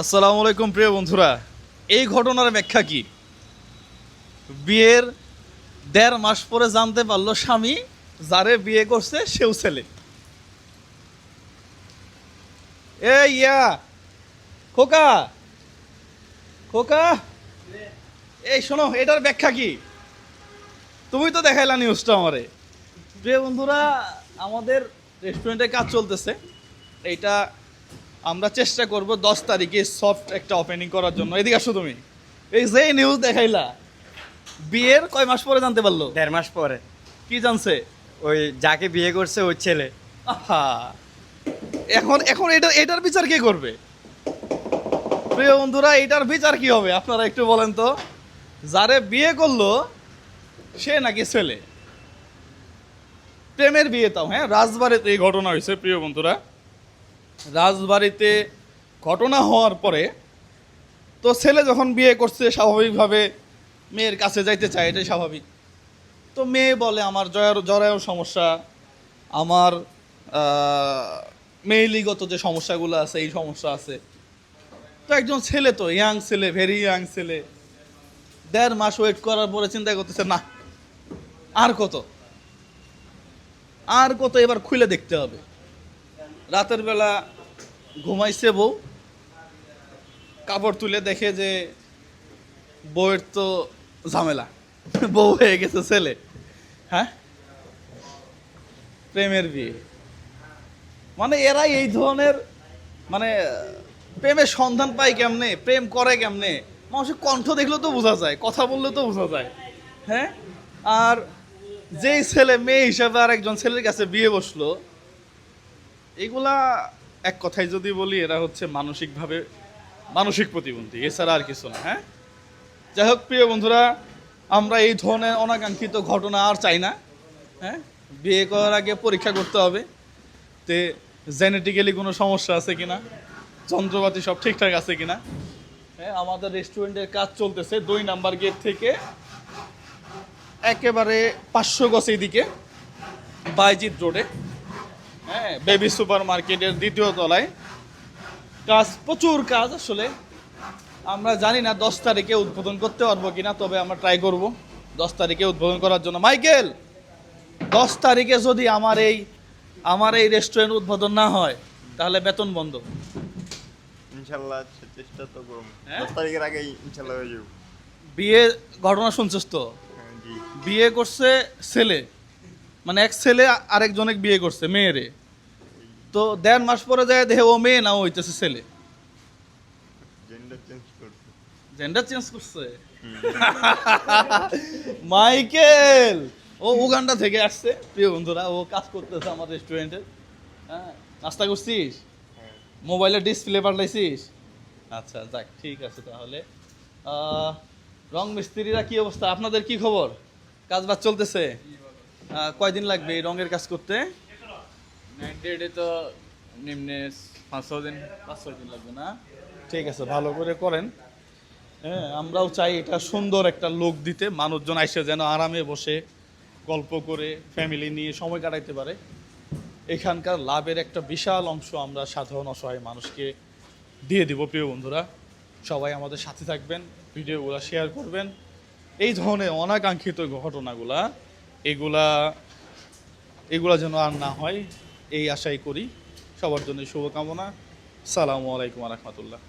আসসালামু আলাইকুম, প্রিয় বন্ধুরা। এই ঘটনার ব্যাখ্যা কি? বিয়ের দেড় মাস পরে জানতে পারল স্বামী যারে বিয়ে করছে সেও ছেলে। এ ইয়া, খোকা খোকা। এই শোনো, এটার ব্যাখ্যা কি? তুমি তো দেখাইলা নিউজটা আমারে। প্রিয় বন্ধুরা, আমাদের রেস্টুরেন্টে কাজ চলতেছে। এইটা আমরা চেষ্টা করব দশ তারিখে সফট একটা ওপেনিং করার জন্য। এদিকে আসো তুমি। এই যে নিউজ দেখাইলা বিয়ের কয় মাস পরে জানতে পারল? দেড় মাস পরে। কি জানছে? ওই যাকে বিয়ে করছে ওই ছেলে। আহা! এখন এখন এটা এটার বিচার কে করবে? প্রিয় বন্ধুরা এটার বিচার কি হবে? আপনারা একটু বলেন তো। যারে বিয়ে করল সে নাকি ছেলে? প্রেমের বিয়ে তাও হ্যাঁ? রাজবাড়িতে এই ঘটনা হয়েছে প্রিয় বন্ধুরা। রাজবাড়িতে ঘটনা হওয়ার পরে তো ছেলে যখন বিয়ে করছে স্বাভাবিকভাবে মেয়ের কাছে যাইতে চায় এটাই স্বাভাবিক। তো মেয়ে বলে আমার জয়ার জরায়ু সমস্যা আমার আহ, মেইলিগত যে সমস্যাগুলো আছে এই সমস্যা আছে। তো একজন ছেলে তো ইয়াং ছেলে ভেরি ইয়াং ছেলে দেড় মাস ওয়েট করার পরে চিন্তা করতেছে না আর কত? আর কত এবার খুলে দেখতে হবে। রাতের বেলা ঘুমাইছে বউ। কাপড় তুলে দেখে যে বউয়ের তো ঝামেলা। বউ হয়ে গেছে ছেলে। হ্যাঁ? প্রেমের বিয়ে। মানে এরাই এই ধরনের মানে প্রেমের সন্ধান পায় কেমনে? প্রেম করে কেমনে? মানুষের কণ্ঠ দেখলেও তো বোঝা যায়, কথা বললেও তো বোঝা যায়। হ্যাঁ? আর যেই ছেলে, মেয়ে হিসাবে আর একজন ছেলের কাছে বিয়ে বসল এগুলা এক কথায় যদি বলি, এরা হচ্ছে মানসিকভাবে মানসিক প্রতিবন্ধী। এছাড়া আর কিছু না হ্যাঁ? যাই হোক, প্রিয় বন্ধুরা, আমরা এই ধরনের অনাকাঙ্ক্ষিত ঘটনা আর চাই না হ্যাঁ? বিয়ে করার আগে পরীক্ষা করতে হবে। তে জেনেটিক্যালি কোনো সমস্যা আছে কিনা? যন্ত্রপাতি সব ঠিকঠাক আছে কিনা? হ্যাঁ আমাদের রেস্টুরেন্টের কাজ চলতেছে দুই নাম্বার গেট থেকে। একেবারে পাঁচশো গছ দিকে বাইজিৎ রোডে। হ্যাঁ বেবি সুপার মার্কেটের দ্বিতীয় তলায়। কাজ প্রচুর কাজ আসলে। আমরা জানি না দশ তারিখে উদ্বোধন করতে পারব কিনা তবে আমরা ট্রাই করব দশ তারিখে উদ্বোধন করার জন্য। মাইকেল দশ তারিখে যদি আমার এই আমার এই রেস্টুরেন্ট উদ্বোধন না হয় তাহলে বেতন বন্ধ। ইনশাল্লাহ চেষ্টা তো করব। হ্যাঁ? দশ তারিখের আগেই ইনশাল্লাহ হয়ে যাব। বিয়ে ঘটনা শুনছিস তো? হ্যাঁ, বিয়ে করছে ছেলে। মানে এক ছেলে আরেকজনে বিয়ে করছে মেয়েরে। তো দেড় মাস পরে যায় দেখে ও মেয়ে না ও হইতেছে ছেলে। জেন্ডার চেঞ্জ করতে জেন্ডার চেঞ্জ করছে? মাইকেল! ও উগান্ডা থেকে আসছে প্রিয় বন্ধুরা ও কাজ করতেছে আমার রেস্টুরেন্টে হ্যাঁ নাস্তা করছিস? হ্যাঁ। মোবাইলে ডিসপ্লে পাল্টাইছিস আচ্ছা যাক ঠিক আছে তাহলে। রং মিস্ত্রিরা কি অবস্থা? আপনাদের কি খবর? কাজ বাজ চলতেছে কয়দিন লাগবে এই রঙের কাজ করতে? নাইনটি তো নিম্নে পাঁচ ছ দিন পাঁচ ছয় দিন লাগবে না? ঠিক আছে, ভালো করে করেন। হ্যাঁ আমরাও চাই এটা সুন্দর একটা লোক দিতে, মানুষজন আইসে যেন আরামে বসে গল্প করে ফ্যামিলি নিয়ে সময় কাটাইতে পারে। এখানকার লাভের একটা বিশাল অংশ আমরা সাধারণ অসহায় মানুষকে দিয়ে দিব, প্রিয় বন্ধুরা। সবাই আমাদের সাথে থাকবেন, ভিডিওগুলো শেয়ার করবেন। এই ধরনের অনাকাঙ্ক্ষিত ঘটনাগুলা, এগুলা এগুলা যেন আর না হয়। এই আশাই করি সবার জন্য শুভকামনা। সালামু আলাইকুম রহমতুল্লাহ।